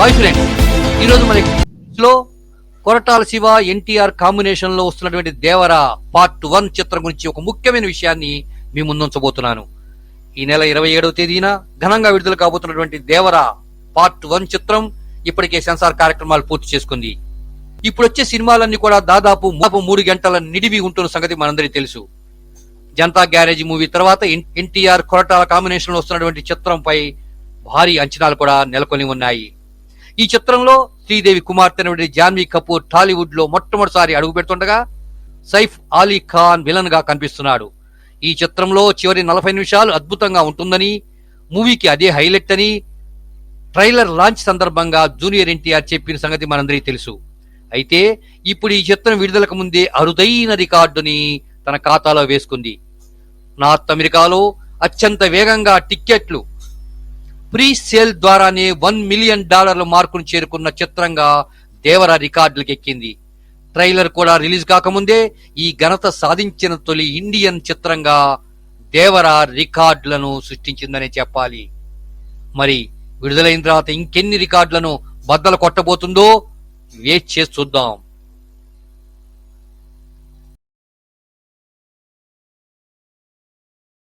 Hi friends ఈరోజు మన లో కొరటాల శివ ఎన్టీఆర్ కాంబినేషన్లో వస్తున్నటువంటి దేవర పార్ట్ వన్ చిత్రం గురించి ఒక ముఖ్యమైన విషయాన్ని మీ ముందుంచబోతున్నాను. ఈ నెల ఇరవై ఏడవ తేదీన ఘనంగా విడుదల కాబోతున్నటువంటి దేవర పార్ట్ వన్ చిత్రం ఇప్పటికే సెన్సార్ కార్యక్రమాలు పూర్తి చేసుకుంది. ఇప్పుడు వచ్చే సినిమాలన్నీ కూడా దాదాపు దాదాపు మూడు గంటల నిడివి ఉంటున్న సంగతి మనందరికీ తెలుసు. జనతా గ్యారేజ్ మూవీ తర్వాత ఎన్టీఆర్ కొరటాల కాంబినేషన్లో వస్తున్నటువంటి చిత్రంపై భారీ అంచనాలు కూడా నెలకొని ఉన్నాయి. ఈ చిత్రంలో శ్రీదేవి కుమార్తె జాన్వీ కపూర్ టాలీవుడ్లో మొట్టమొదటిసారి అడుగు పెడుతుండగా సైఫ్ అలీ ఖాన్ విలన్గా కనిపిస్తున్నాడు. ఈ చిత్రంలో చివరి నలభై నిమిషాలు అద్భుతంగా ఉంటుందని మూవీకి అదే హైలైట్ అని ట్రైలర్ లాంచ్ సందర్భంగా జూనియర్ ఎన్టీఆర్ చెప్పిన సంగతి మనందరికీ తెలుసు. అయితే ఇప్పుడు ఈ చిత్రం విడుదలకు ముందే అరుదైన రికార్డుని తన ఖాతాలో వేసుకుంది. నార్త్ అమెరికాలో అత్యంత వేగంగా టిక్కెట్లు ప్రీ సేల్ ద్వారానే వన్ మిలియన్ డాలర్ల మార్కును చేరుకున్న చిత్రంగా దేవర రికార్డులకు ఎక్కింది. ట్రైలర్ కూడా రిలీజ్ కాకముందే ఈ ఘనత సాధించిన తొలి ఇండియన్ చిత్రంగా దేవర రికార్డులను సృష్టించిందనే చెప్పాలి. మరి విడుదలైన తర్వాత ఇంకెన్ని రికార్డులను బద్దలు కొట్టబోతుందో వేచి చూద్దాం.